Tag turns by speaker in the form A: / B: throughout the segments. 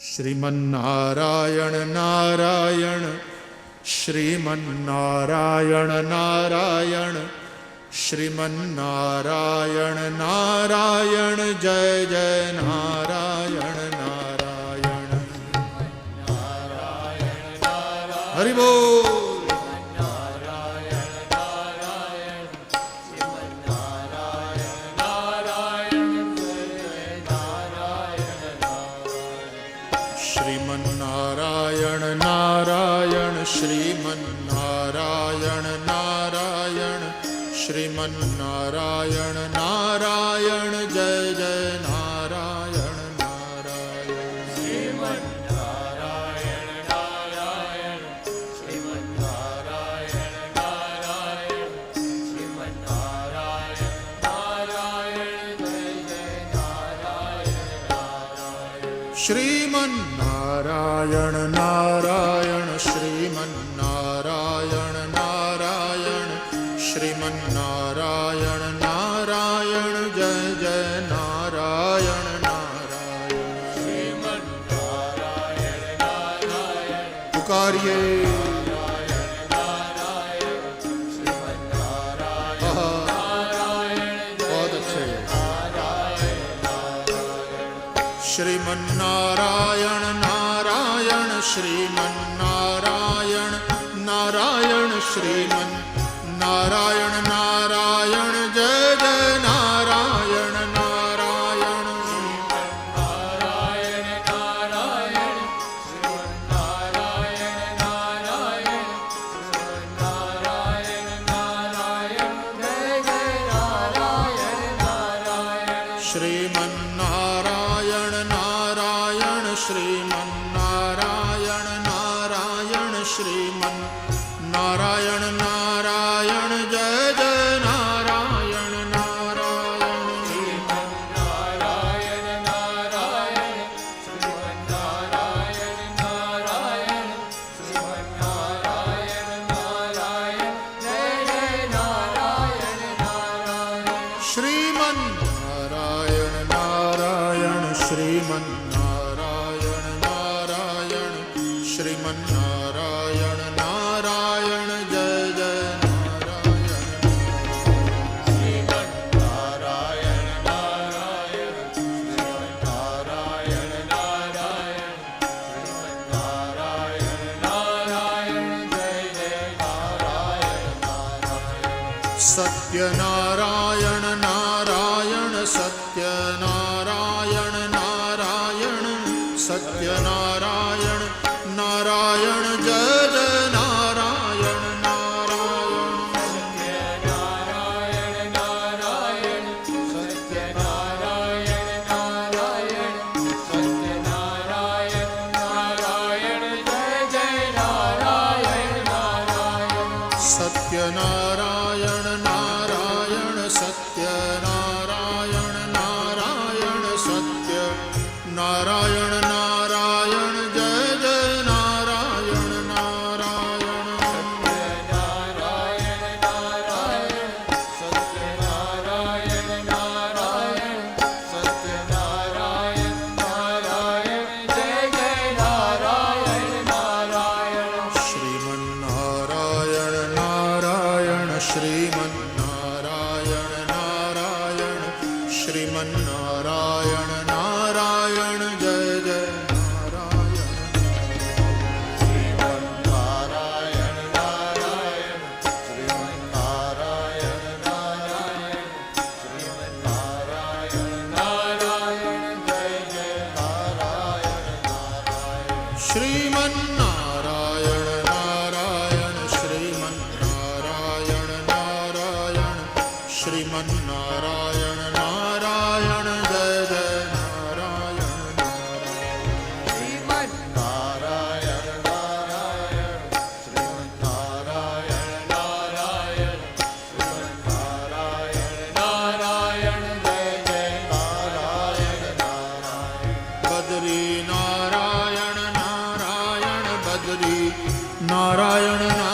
A: શ્રીમન્નારાયણ નારાયણ શ્રીમન્નારાયણ નારાયણ શ્રીમન્નારાયણ નારાયણ જય જય નારાયણ નારાયણ નારાયણ બોલ શ્રીમન્નારાયણ નારાયણ જય જય નારાયણ નારાયણ. શ્રીમન નારાયણ શ્રીમન્નારાયણ કરીએ. શ્રીમન્નારાયણ નારાયણ. શ્રીમન્નારાયણ નારાયણ શ્રીમન નારાયણ શ્રીમન નારાયણ નારાયણ શ્રીમન નારાયણ નારાયણ જય જય નારાયણ નારાયણ શ્રીમન નારાયણ નારાયણ શ્રીમન નારાયણ નારાયણ you're not શ્રીમન નારાયણ નારાયણ જય જય નારાયણ શ્રીમન નારાયણ નારાયણ શ્રીમન નારાયણ નારાયણ શ્રીમન નારાયણ નારાયણ જય નારાયણ
B: નારાયણ બદરી નારાયણ નારાયણ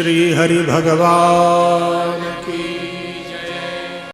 A: શ્રી હરિ ભગવાન